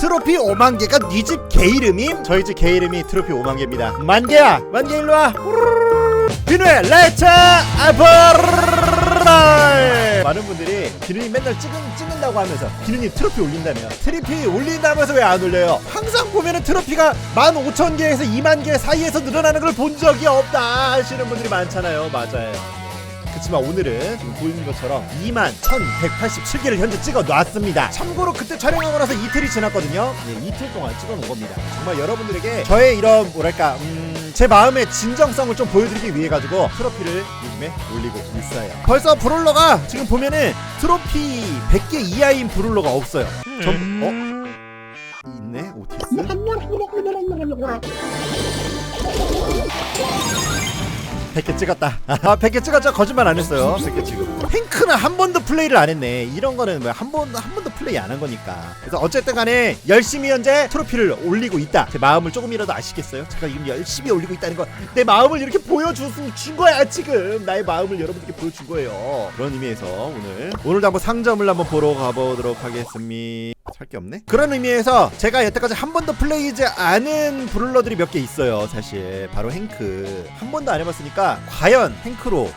트로피 5만 개가 네 집 개 이름임? 저희 집 개 이름이 트로피 5만 개입니다. 만 개야, 만 개 일로 와. 비누의 레츠 아퍼럴 많은 분들이 비누님 맨날 찍은, 찍는다고 하면서 비누님 트로피 올린다며 트로피 올린다면서 왜 안 올려요 항상 보면은 트로피가 15,000개에서 2만 개 사이에서 늘어나는 걸 본 적이 없다 하시는 분들이 많잖아요 맞아요 그렇지만 오늘은 지금 보이는 것처럼 2만 1187개를 현재 찍어 놨습니다. 참고로 그때 촬영하고 나서 이틀이 지났거든요. 예, 이틀 동안 찍어 놓은 겁니다. 정말 여러분들에게 저의 이런 뭐랄까 음, 제 마음의 진정성을 좀 보여드리기 위해 가지고 트로피를 요즘에 올리고 있어요. 벌써 브롤러가 지금 보면은 트로피 100개 이하인 브롤러가 없어요. 전 어? 있네 오티스. 100개 찍었다. 아, 100개 찍었죠? 거짓말 안 했어요. 100개 지금. 탱크는 한 번도 플레이를 안 했네. 이런 거는 뭐한 번, 한 번도 플레이 안 한 거니까. 그래서 어쨌든 간에 열심히 현재 트로피를 올리고 있다. 제 마음을 조금이라도 아시겠어요? 제가 지금 열심히 올리고 있다는 거. 내 마음을 이렇게 보여준 준 거야, 지금. 나의 마음을 여러분들께 보여준 거예요. 그런 의미에서 오늘. 오늘도 한번 상점을 한번 보러 가보도록 하겠습니다. 살 게 없네? 그런 의미에서 제가 여태까지 한 번도 플레이하지 않은 브룰러들이 몇 개 있어요 사실. 바로 행크. 한 번도 안 해봤으니까 과연 행크로.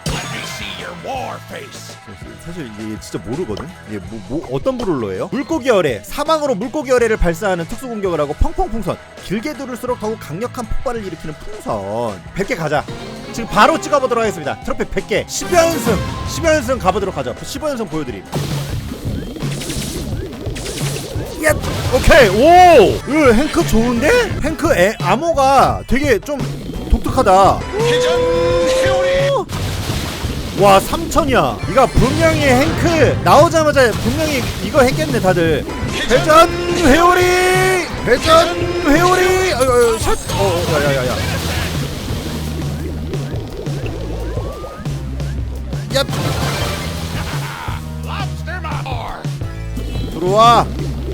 사실 이게 진짜 모르거든? 이게 뭐, 뭐 어떤 브룰러예요? 물고기 어뢰 사망으로 물고기 어뢰를 발사하는 특수 공격을 하고 펑펑 풍선. 길게 두를수록 더욱 강력한 폭발을 일으키는 풍선. 100개 가자. 지금 바로 찍어보도록 하겠습니다. 트로피 100개. 10연승. 10연승 가보도록 하죠. 15연승 보여드림 예, 오케이, 오, 이거 행크 좋은데? 행크 에, 암호가 되게 좀 독특하다. 와, 3천이야. 이거 분명히 행크 나오자마자 분명히 이거 했겠네, 다들. 회전 회오리, 회전 회오리. 아유, 샷. 어, 어, 야, 야, 야, 야. 얍. 들어와.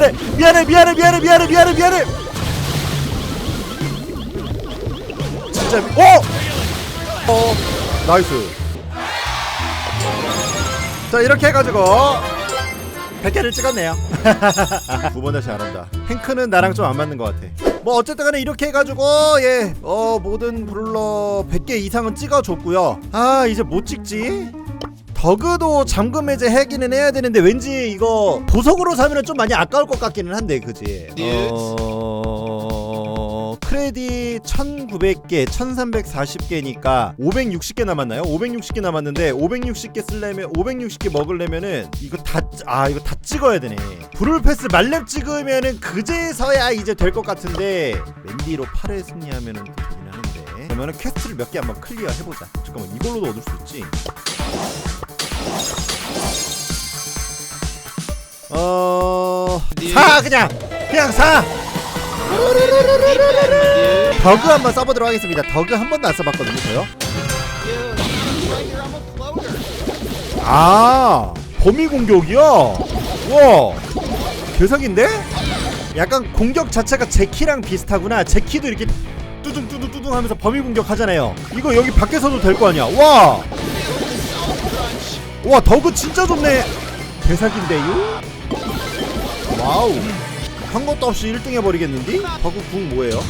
미안해 미안해 미안해 미안해 미안해 미안해 미안해. 진짜 미... 오! 어 나이스. 자 이렇게 해가지고 100개를 찍었네요. 두 번 다시 안 한다. 행크는 나랑 좀 안 맞는 것 같아. 뭐 어쨌든 간에 이렇게 해가지고 예 어 모든 브룰러 100개 이상은 찍어줬고요. 아 이제 못 찍지 더그도 잠금 해제 하기는 해야 되는데 왠지 이거 보석으로 사면은 좀 많이 아까울 것 같기는 한데 그지? 어... 크레딧 1900개 1340개니까 560개 남았나요? 560개 남았는데 560개 쓸려면 560개 먹으려면은 이거 다아 이거 다 찍어야 되네. 브룰 패스 말렙 찍으면은 그제서야 이제 될 것 같은데 맨디로 8회 승리하면은 되긴 하는데. 그러면은 퀘스트를 몇 개 한번 클리어 해보자. 잠깐만 이걸로도 얻을 수 있지 어... 사 그냥 그냥 사. 더그 한번 써보도록 하겠습니다. 더그 한 번도 안 써봤거든요 저요. 아 범위 공격이야 와 개석인데? 약간 공격 자체가 제키랑 비슷하구나. 제키도 이렇게 뚜둥뚜둥뚜둥 하면서 범위 공격 하잖아요. 이거 여기 밖에서도 될 거 아니야. 와 와 더그 진짜 좋네 개사기인데요? 와우 한 것도 없이 1등 해버리겠는디? 더그 궁 뭐예요?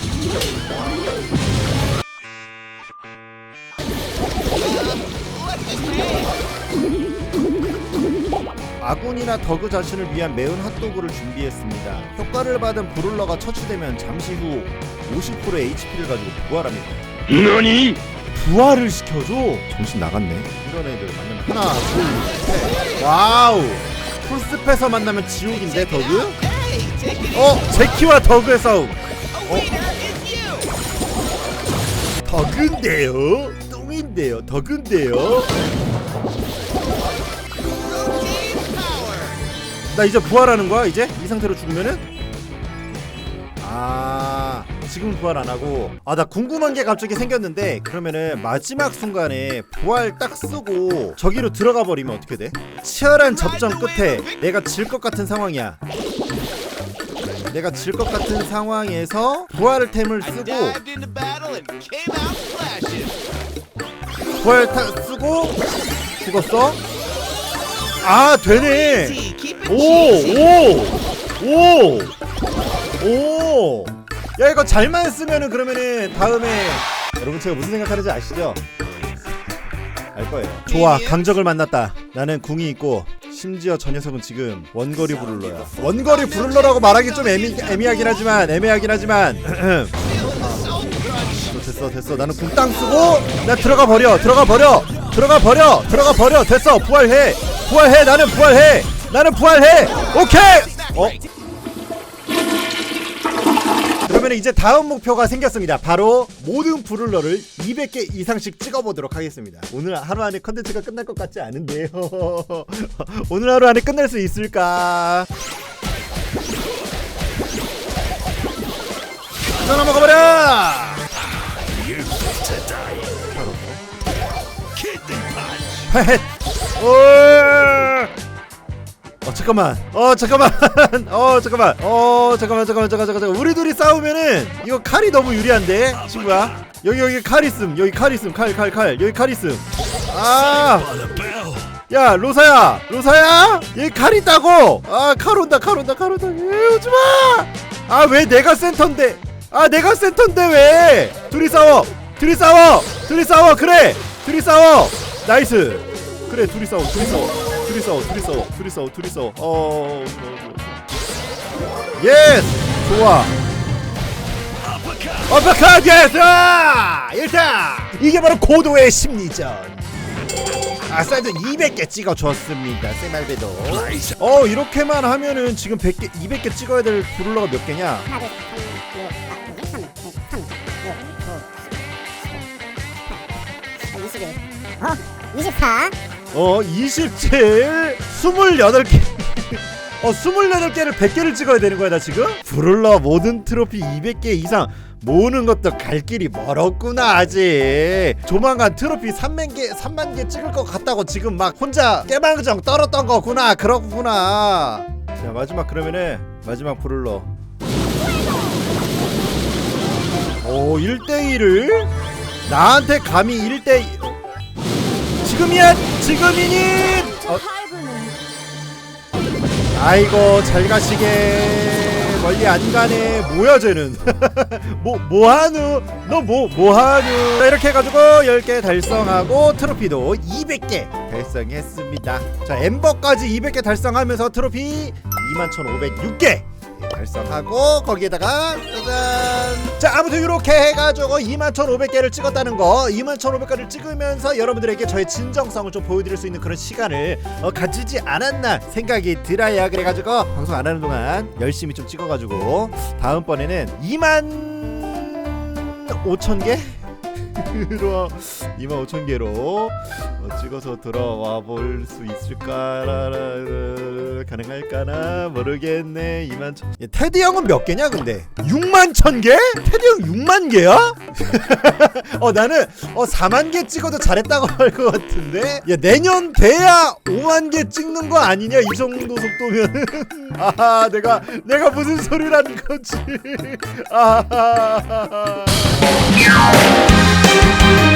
아군이나 더그 자신을 위한 매운 핫도그를 준비했습니다. 효과를 받은 브룰러가 처치되면 잠시 후 50%의 HP를 가지고 부활합니다. 너니? 부활을 시켜줘? 정신 나갔네. 이런 애들 만나면 하나, 둘, 셋. 와우. 풀스페서 만나면 지옥인데 더그? 어, 제키와 더그의 싸움. 어? 더그인데요? 똥인데요? 더그인데요? 나 이제 부활하는 거야 이제? 이 상태로 죽으면은? 아 지금 부활 안 하고 아 나 궁금한 게 갑자기 생겼는데 그러면은 마지막 순간에 부활 딱 쓰고 저기로 들어가 버리면 어떻게 돼? 치열한 접전 끝에 내가 질 것 같은 상황이야. 내가 질 것 같은 상황에서 부활템을 쓰고. 부활 타, 쓰고 죽었어? 아 되네. 오, 오, 오, 오. 야 이거 잘만 쓰면은 그러면은 다음에 여러분 제가 무슨 생각하는지 아시죠? 알 거예요. 좋아, 강적을 만났다. 나는 궁이 있고 심지어 저 녀석은 지금 원거리 브룰러야. 원거리 브룰러라고 말하기 좀 애미, 애매하긴 하지만 애매하긴 하지만. 됐어 됐어. 나는 궁 땅 쓰고 나 들어가 버려 들어가 버려 들어가 버려 들어가 버려. 됐어 부활해. 부활해 나는 부활해. 나는 부활해. 오케이! 어 그러면 이제 다음 목표가 생겼습니다. 바로 모든 브룰러를 200개 이상씩 찍어보도록 하겠습니다. 오늘 하루 안에 컨텐츠가 끝날 것 같지 않은데요. 오늘 하루 안에 끝낼 수 있을까? 전화 먹어버려 헤헷. 잠깐만. 어 잠깐만. 어 잠깐만. 어 잠깐만 잠깐만 잠깐 잠깐. 우리 둘이 싸우면은 이거 칼이 너무 유리한데 친구야. 여기 여기 칼 있음. 여기 칼 있음. 칼 칼 칼. 여기 칼 있음. 아. 야 로사야 로사야 여기 칼 있다고 아 칼 온다 칼 온다 칼 온다 에이, 오지마 아 왜 내가 센터인데 아 내가 센터인데 왜 둘이 싸워 둘이 싸워 둘이 싸워 그래 둘이 싸워 나이스 그래 둘이 싸워 둘이 싸워 둘이 싸워 둘이 싸워 둘이 싸워 둘이 싸워. 어 예스 좋아. 어퍼컷 예스 아, 일단 이게 바로 고도의 심리전. 아싸도 200개 찍어줬습니다 세말베도. 어 이렇게만 하면은 지금 100개 200개 찍어야 될 브룰러가 몇 개냐? 하나, 둘, 셋, 넷, 다섯, 여섯, 일곱, 여덟, 아홉, 열, 21. 어? 24. 어 27, 28개. 어 28개를 100개를 찍어야 되는 거야 나 지금? 브룰러 모든 트로피 200개 이상 모으는 것도 갈 길이 멀었구나 아직. 조만간 트로피 3만 개 3만 개 찍을 것 같다고 지금 막 혼자 깨방정 떨었던 거구나 그렇구나. 자 마지막 그러면은 마지막 브룰러. 오 1대1을? 나한테 감히 1대 지금이야 지금이니? 어, 아이고 잘 가시게. 멀리 안 가네. 뭐야 쟤는. 뭐 뭐하누? 너 뭐 뭐하누? 자 이렇게 해가지고 10개 달성하고 트로피도 200개 달성했습니다. 자 엠버까지 200개 달성하면서 트로피 21,506개 달성하고 거기에다가 짜잔 자 아무튼 이렇게 해가지고 21,500개를 찍었다는 거 21,500개를 찍으면서 여러분들에게 저의 진정성을 좀 보여드릴 수 있는 그런 시간을 어, 가지지 않았나 생각이 들어야 그래가지고 방송 안 하는 동안 열심히 좀 찍어가지고 다음번에는 2만 5천 개? 로 2만 5천 개로 어, 찍어서 들어와 볼 수 있을까? 가능할까나? 모르겠네. 2만 천. 야, 테디 형은 몇 개냐 근데? 6만 천 개? 테디 형 6만 개야? 어 나는 어 4만 개 찍어도 잘했다고 할 것 같은데? 야 내년 돼야 5만 개 찍는 거 아니냐 이 정도 속도면 아 내가 내가 무슨 소리를 하는 거지? 아 Thank you.